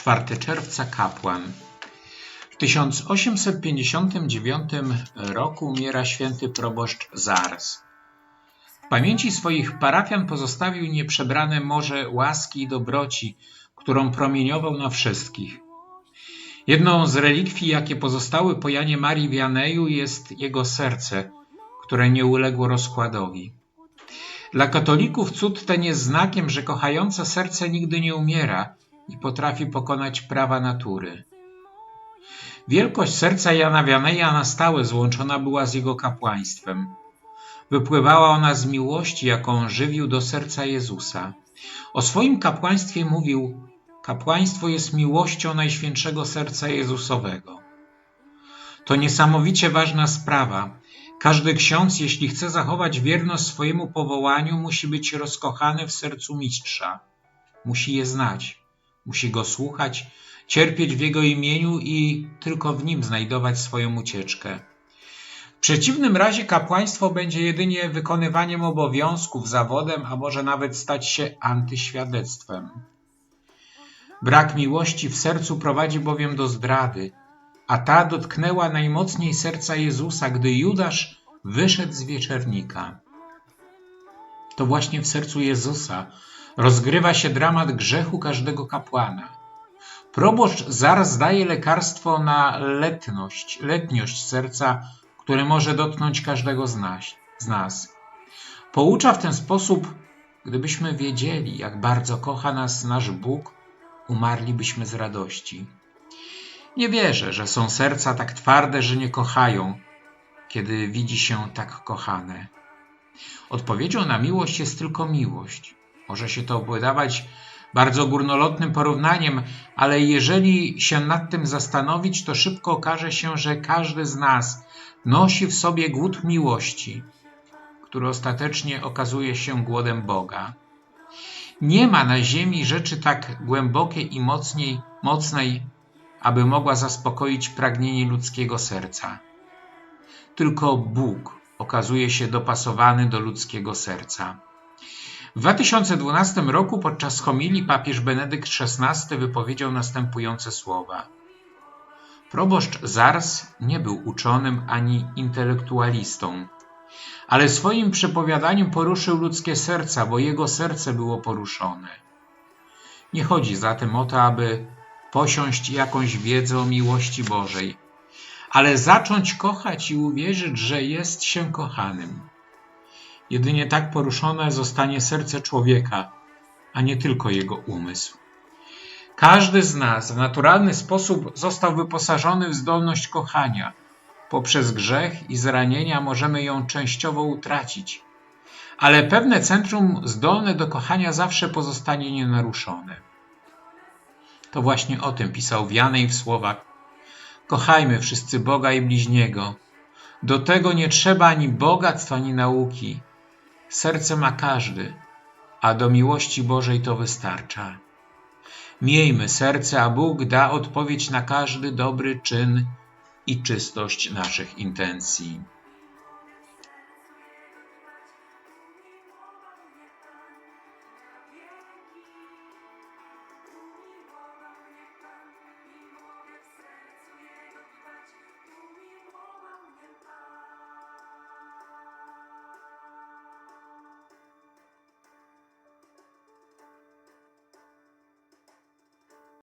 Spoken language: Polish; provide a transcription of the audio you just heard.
4 czerwca kapłan. W 1859 roku umiera święty proboszcz Zars. W pamięci swoich parafian pozostawił nieprzebrane morze łaski i dobroci, którą promieniował na wszystkich. Jedną z relikwii, jakie pozostały po Janie Marii Wianeju, jest jego serce, które nie uległo rozkładowi. Dla katolików cud ten jest znakiem, że kochające serce nigdy nie umiera i potrafi pokonać prawa natury. Wielkość serca Jana Wianeja na stałe złączona była z jego kapłaństwem. Wypływała ona z miłości, jaką żywił do serca Jezusa. O swoim kapłaństwie mówił: Kapłaństwo jest miłością Najświętszego Serca Jezusowego. To niesamowicie ważna sprawa. Każdy ksiądz, jeśli chce zachować wierność swojemu powołaniu, musi być rozkochany w sercu mistrza. Musi je znać, musi go słuchać, cierpieć w jego imieniu i tylko w nim znajdować swoją ucieczkę. W przeciwnym razie kapłaństwo będzie jedynie wykonywaniem obowiązków, zawodem, a może nawet stać się antyświadectwem. Brak miłości w sercu prowadzi bowiem do zdrady, a ta dotknęła najmocniej serca Jezusa, gdy Judasz wyszedł z wieczernika. To właśnie w sercu Jezusa rozgrywa się dramat grzechu każdego kapłana. Proboszcz zaraz daje lekarstwo na letność, letniość serca, które może dotknąć każdego z nas, z nas. Poucza w ten sposób, gdybyśmy wiedzieli, jak bardzo kocha nas nasz Bóg, umarlibyśmy z radości. Nie wierzę, że są serca tak twarde, że nie kochają, kiedy widzi się tak kochane. Odpowiedzią na miłość jest tylko miłość. Może się to wydawać bardzo górnolotnym porównaniem, ale jeżeli się nad tym zastanowić, to szybko okaże się, że każdy z nas nosi w sobie głód miłości, który ostatecznie okazuje się głodem Boga. Nie ma na ziemi rzeczy tak głębokiej i mocniej, mocnej, aby mogła zaspokoić pragnienie ludzkiego serca. Tylko Bóg okazuje się dopasowany do ludzkiego serca. W 2012 roku podczas homilii papież Benedykt XVI wypowiedział następujące słowa. Proboszcz Zars nie był uczonym ani intelektualistą, ale swoim przepowiadaniem poruszył ludzkie serca, bo jego serce było poruszone. Nie chodzi zatem o to, aby posiąść jakąś wiedzę o miłości Bożej, ale zacząć kochać i uwierzyć, że jest się kochanym. Jedynie tak poruszone zostanie serce człowieka, a nie tylko jego umysł. Każdy z nas w naturalny sposób został wyposażony w zdolność kochania. Poprzez grzech i zranienia możemy ją częściowo utracić, ale pewne centrum zdolne do kochania zawsze pozostanie nienaruszone. To właśnie o tym pisał Wianej w słowach Kochajmy wszyscy Boga i bliźniego. Do tego nie trzeba ani bogactw, ani nauki. Serce ma każdy, a do miłości Bożej to wystarcza. Miejmy serce, a Bóg da odpowiedź na każdy dobry czyn i czystość naszych intencji.